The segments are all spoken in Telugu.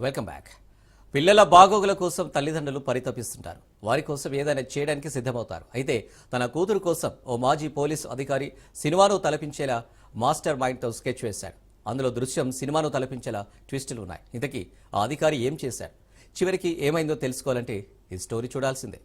Welcome back. పిల్లల బాగోగుల కోసం తల్లిదండ్రులు పరితపిస్తుంటారు. వారి కోసం ఏదైనా చేయడానికి సిద్ధమవుతారు. అయితే తన కూతురు కోసం ఓ మాజీ పోలీసు అధికారి సినిమాను తలపించేలా మాస్టర్ మైండ్తో స్కెచ్ వేశాడు. అందులో దృశ్యం సినిమాను తలపించేలా ట్విస్టులు ఉన్నాయి. ఇంతకీ ఆ అధికారి ఏం చేశాడు? చివరికి ఏమైందో తెలుసుకోవాలంటే ఈ స్టోరీ చూడాల్సిందే.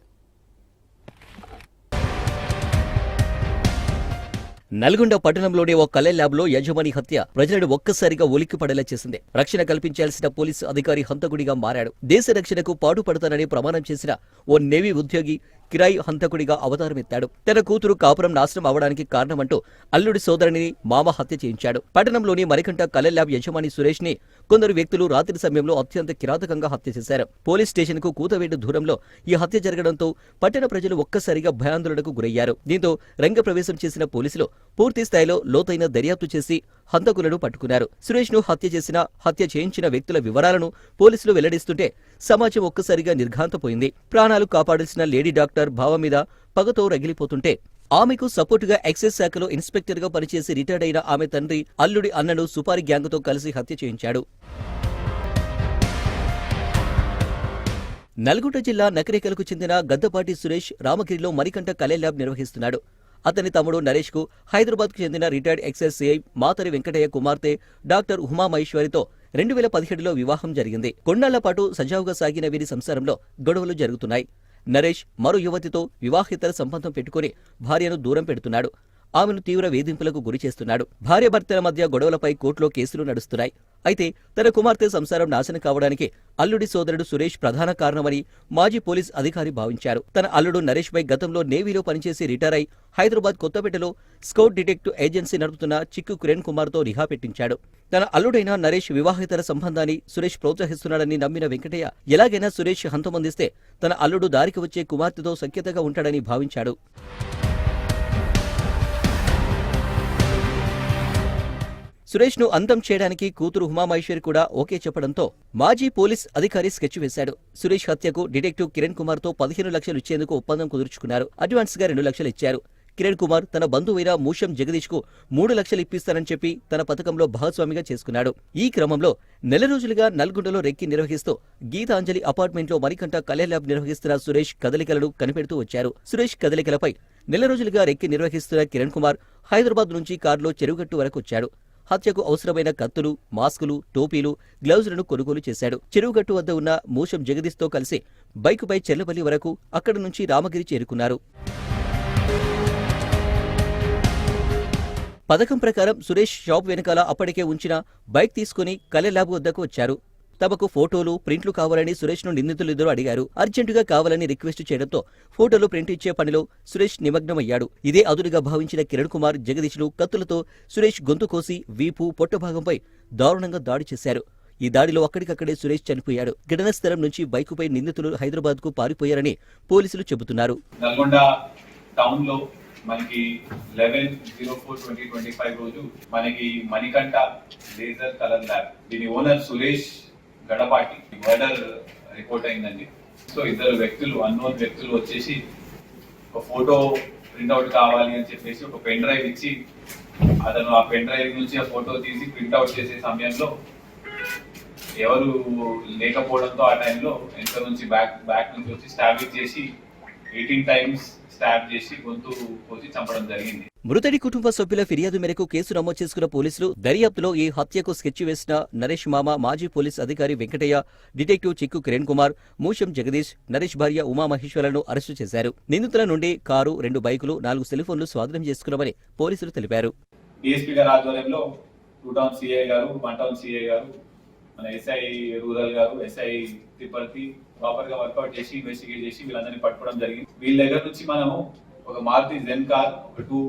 నల్గొండ పట్టణంలోని ఓ కలె ల్యాబ్లో యజమాని హత్య. ప్రజలను ఒక్కసారిగా ఉలిక్కిపడేలా చేసింది. రక్షణ కల్పించాల్సిన పోలీసు అధికారి హంతకుడిగా మారాడు. దేశ రక్షణకు పాటుపడతానని ప్రమాణం చేసిన ఓ నేవీ ఉద్యోగి కిరాయి హంతకుడిగా అవతారమెత్తాడు. తన కూతురు కాపురం నాశనం అవడానికి కారణమంటూ అల్లుడి సోదరుని మామ హత్య చేయించాడు. పట్టణంలోని మరికంట కలె ల్యాబ్ యజమాని సురేష్ని కొందరు వ్యక్తులు రాత్రి సమయంలో అత్యంత కిరాతకంగా హత్య చేశారు. పోలీస్ స్టేషన్కు కూతవేటు దూరంలో ఈ హత్య జరగడంతో పట్టణ ప్రజలు ఒక్కసారిగా భయాందోళనకు గురయ్యారు. దీంతో రంగప్రవేశం చేసిన పోలీసులు పూర్తి స్థాయిలో లోతైన దర్యాప్తు చేసి హంతకులను పట్టుకున్నారు. సురేష్ను హత్య చేసిన హత్య చేయించిన వ్యక్తుల వివరాలను పోలీసులు వెల్లడిస్తుంటే సమాజం ఒక్కసారిగా నిర్ఘాంతపోయింది. ప్రాణాలు కాపాడాల్సిన లేడీ డాక్టర్ భావ మీద పగతో రగిలిపోతుంటే ఆమెకు సపోర్టుగా ఎక్సైజ్ శాఖలో ఇన్స్పెక్టర్గా పనిచేసి రిటైర్డ్ అయిన ఆమె తండ్రి అల్లుడి అన్నను సుపారి గ్యాంగ్తో కలిసి హత్య చేయించాడు. నల్గొండ జిల్లా నకరేకలకు చెందిన గద్దపాటి సురేష్ రామగిరిలో మరికంట కలే ల్యాబ్ నిర్వహిస్తున్నాడు. అతని తమ్ముడు నరేష్కు హైదరాబాద్కు చెందిన retired excise CI Matari Venkataiah కుమార్తె డాక్టర్ ఉమా మహేశ్వరితో రెండు వేల పదిహేడులో వివాహం జరిగింది. కొన్నాళ్ళ పాటు సజావుగా సాగిన వీరి సంసారంలో గొడవలు జరుగుతున్నాయి. నరేష్ మరో యువతితో వివాహేతర సంబంధం పెట్టుకుని భార్యను దూరం పెడుతున్నాడు. ఆమెను తీవ్ర వేధింపులకు గురి చేస్తున్నాడు. భార్యాభర్తల మధ్య గొడవలపై కోర్టులో కేసులు నడుస్తున్నాయి. అయితే తన కుమార్తె సంసారం నాశనం కావడానికి అల్లుడి సోదరుడు సురేష్ ప్రధాన కారణమని మాజీ పోలీస్ అధికారి భావించారు. తన అల్లుడు నరేష్ పై గతంలో నేవీలో పనిచేసి రిటైర్ అయి హైదరాబాద్ కొత్తపేటలో స్కౌట్ డిటెక్టివ్ ఏజెన్సీ నడుపుతున్న చిక్కు కిరణ్ కుమార్తో రిహా పెట్టించాడు. తన అల్లుడైన నరేష్ వివాహేతర సంబంధాన్ని సురేష్ ప్రోత్సహిస్తున్నాడని నమ్మిన వెంకటయ్య ఎలాగైనా సురేష్ హంతమందిస్తే తన అల్లుడు దారికి వచ్చే కుమార్తెతో సఖ్యతగా ఉంటాడని భావించాడు. సురేష్ను అందం చేయడానికి కూతురు ఉమామహేశ్వరి కూడా ఓకే చెప్పడంతో మాజీ పోలీస్ అధికారి స్కెచ్ వేశాడు. సురేష్ హత్యకు డిటెక్టివ్ కిరణ్ కుమార్తో పదిహేను లక్షలు ఇచ్చేందుకు ఒప్పందం కుదుర్చుకున్నారు. అడ్వాన్స్గా రెండు లక్షలు ఇచ్చారు. కిరణ్ కుమార్ తన బంధువైన మూషం జగదీష్కు మూడు లక్షలు ఇప్పిస్తానని చెప్పి తన పథకంలో భాగస్వామిగా చేసుకున్నాడు. ఈ క్రమంలో నెల రోజులుగా నల్గొండలో రెక్కి నిర్వహిస్తూ గీతాంజలి అపార్ట్మెంట్లో మరికంట కళ్యాణ్ ల్యాబ్ నిర్వహిస్తున్న సురేష్ కదలికలను కనిపెడుతూ వచ్చారు. సురేష్ కదలికలపై నెల రోజులుగా రెక్కి నిర్వహిస్తున్న కిరణ్ కుమార్ హైదరాబాద్ నుంచి కారులో చెరువుగట్టు వరకు వచ్చాడు. హత్యకు అవసరమైన కత్తులు మాస్కులు టోపీలు గ్లౌజులను కొనుగోలు చేశాడు. చెరువుగట్టు వద్ద ఉన్న మూషం జగదీష్తో కలిసి బైకుపై చెల్లపల్లి వరకు అక్కడి నుంచి రామగిరి చేరుకున్నారు. పథకం ప్రకారం సురేష్ షాప్ వెనకాల అప్పటికే ఉంచిన బైక్ తీసుకుని కలె ల్యాబ్ వద్దకు వచ్చారు. తమకు ఫోటోలు ప్రింట్లు కావాలని సురేష్ను నిందితులిద్దరూ అడిగారు. అర్జెంటుగా కావాలని రిక్వెస్ట్ చేయడంతో ఫోటోలు ప్రింట్ ఇచ్చే పనిలో సురేష్ నిమగ్నమయ్యాడు. ఇదే అదునుగా భావించిన కిరణ్ కుమార్ జగదీష్లు కత్తులతో సురేష్ గొంతు కోసి వీపు పొట్టభాగంపై దారుణంగా దాడి చేశారు. ఈ దాడిలో అక్కడికక్కడే సురేష్ చనిపోయాడు. ఘటనా స్థలం నుంచి బైకుపై నిందితులు హైదరాబాద్కు పారిపోయారని పోలీసులు చెబుతున్నారు. నల్గొండ టౌన్లో మనకి eleven zero four twenty twenty five రోజు మనకి మణికంఠ లేజర్ కలర్ ల్యాబ్ దీని owner Suresh Gadapati murder report అయిందండి. సో ఇద్దరు వ్యక్తులు అన్నోన్ వ్యక్తులు వచ్చేసి ఒక ఫోటో ప్రింట్అవుట్ కావాలి అని చెప్పేసి ఒక పెన్ డ్రైవ్ ఇచ్చి అతను ఆ పెన్ డ్రైవ్ నుంచి ఆ ఫోటో తీసి ప్రింట్అవుట్ చేసే సమయంలో ఎవరు లేకపోవడంతో ఆ టైంలో వెనక నుంచి బ్యాక్ బ్యాక్ నుంచి వచ్చి స్టాబింగ్ చేసి ఎయిటీన్ టైమ్స్ స్టాబ్ చేసి గొంతు కోసి చంపడం జరిగింది. మృతుడి కుటుంబ సభ్యుల ఫిర్యాదు మేరకు కేసు నమోదు చేసుకున్న పోలీసులు దర్యాప్తులో ఈ హత్యకు స్కెచ్ వేసిన నరేష్ మామ మాజీ పోలీస్ అధికారి వెంకటయ్య డిటెక్టివ్ చిక్కు కిరణ్ కుమార్ మూషం జగదీష్ నరేష్ భార్య ఉమామహేశ్వరలను అరెస్టు చేశారు. నిందితుల నుండి కారు రెండు బైకులు నాలుగు సెల్ ఫోన్లు స్వాధీనం చేసుకున్నామని పోలీసులు తెలిపారు. డిఎస్పీ గారి ఆధ్వర్యంలో టూ టౌన్ సిఐ గారు వన్ టౌన్ సిఐ గారు మన ఎస్ఐ రూరల్ గారు ఎస్ఐ తిరుపతి ప్రాపర్గా వర్కౌట్ చేసి ఇన్వెస్టిగేట్ చేసి వీళ్ళందరినీ పట్టుకోవడం జరిగింది. వీళ్ళ దగ్గర నుంచి మనము ఒక మారుతి జెన్ కార్ ఒక టూ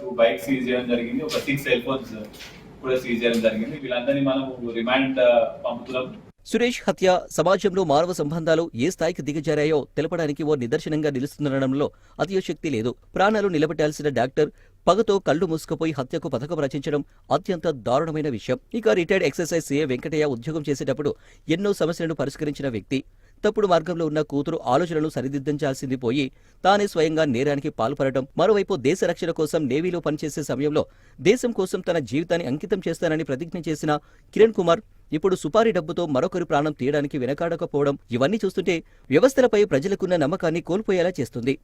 టూ బైక్ సీజ్ చేయడం జరిగింది. ఒక సిక్స్ సెల్ ఫోన్స్ కూడా సీజ్ చేయడం జరిగింది. వీళ్ళందరినీ మనము రిమాండ్ పంపుతున్నాం. సురేష్ హత్య సమాజంలో మానవ సంబంధాలు ఏ స్థాయికి దిగజారాయో తెలపడానికి ఓ నిదర్శనంగా నిలుస్తుందనడంలో అతిశక్తి లేదు. ప్రాణాలు నిలబెట్టాల్సిన డాక్టర్ పగతో కళ్ళు మూసుకుపోయి హత్యకు పథకం రచించడం అత్యంత దారుణమైన విషయం. ఇక రిటైర్డ్ ఎక్సర్సైజ్ సీఏ వెంకటయ్య ఉద్యోగం చేసేటప్పుడు ఎన్నో సమస్యలను పరిష్కరించిన వ్యక్తి. తప్పుడు మార్గంలో ఉన్న కూతురు ఆలోచనలు సరిదిద్దించాల్సింది పోయి తానే స్వయంగా నేరానికి పాల్పడటం. మరోవైపు దేశ రక్షణ కోసం నేవీలో పనిచేసే సమయంలో దేశం కోసం తన జీవితాన్ని అంకితం చేస్తానని ప్రతిజ్ఞ చేసిన కిరణ్ కుమార్ ఇప్పుడు సుపారీ డబ్బుతో మరొకరి ప్రాణం తీయడానికి వెనకాడకపోవడం. ఇవన్నీ చూస్తుంటే వ్యవస్థలపై ప్రజలకున్న నమ్మకాన్ని కోల్పోయేలా చేస్తుంది.